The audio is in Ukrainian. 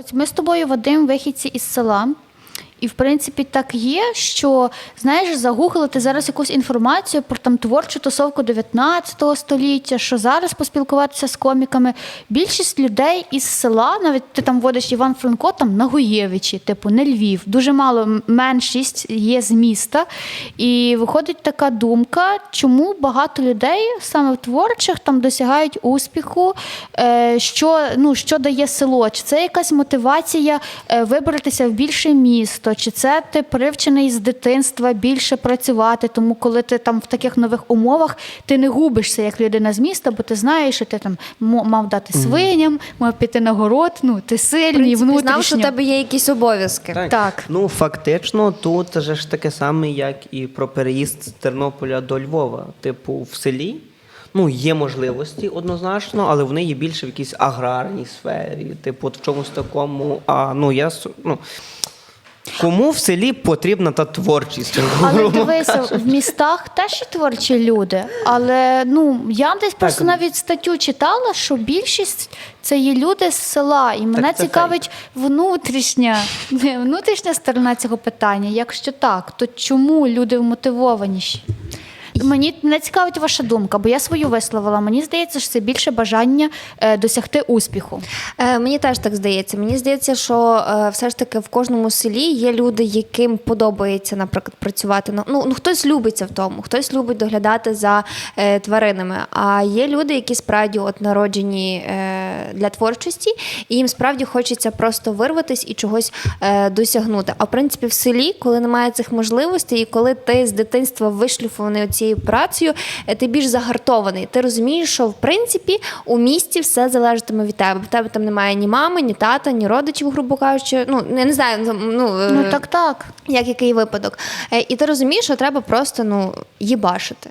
Ось ми з тобою, Вадим, вихідці із села. І в принципі так є, що знаєш, загуглити зараз якусь інформацію про там творчу тусовку 19 століття, що зараз поспілкуватися з коміками. Більшість людей із села, навіть ти там водиш Іван Франко, там на Гуєвичі, типу не Львів. Дуже мало меншість є з міста. І виходить така думка, чому багато людей саме в творчих там досягають успіху, е, що, ну, що дає село? Чи це якась мотивація е, вибратися в більше місто? Чи це ти привчений з дитинства більше працювати? Тому коли ти там в таких нових умовах ти не губишся як людина з міста, бо ти знаєш, що ти там мав дати свиням, мав піти на город, ну ти сильний, принципі, внутрішньо. знав, що у тебе є якісь обов'язки. Так. Ну, фактично, тут же ж таке саме, як і про переїзд з Тернополя до Львова. Типу, в селі ну, є можливості однозначно, але вони є більше в якійсь аграрній сфері, типу, от в чомусь такому. А ну я ну, кому в селі потрібна та творчість? Але дивися, в містах теж є творчі люди. Але ну я десь просто навіть статтю читала, що більшість це є люди з села, і мене це цікавить внутрішня, внутрішня сторона цього питання. Якщо так, то чому люди вмотивованіші? Мені не цікавить ваша думка, бо я свою висловила. Мені здається, що це більше бажання е, досягти успіху. Е, мені теж так здається. Мені здається, що е, все ж таки в кожному селі є люди, яким подобається, наприклад, працювати. Ну, ну, хтось любиться в тому, хтось любить доглядати за е, тваринами. А є люди, які справді от народжені е, для творчості, і їм справді хочеться просто вирватися і чогось е, досягнути. А в принципі, в селі, коли немає цих можливостей, і коли ти з дитинства вишлюфований цією працею, е, ти більш загартований. Ти розумієш, що в принципі у місті все залежатиме від тебе. В тебе там немає ні мами, ні тата, ні родичів, грубо кажучи. Ну я не знаю, ну, е, Ну так, так. як який випадок. І ти розумієш, що треба просто ну їбашити.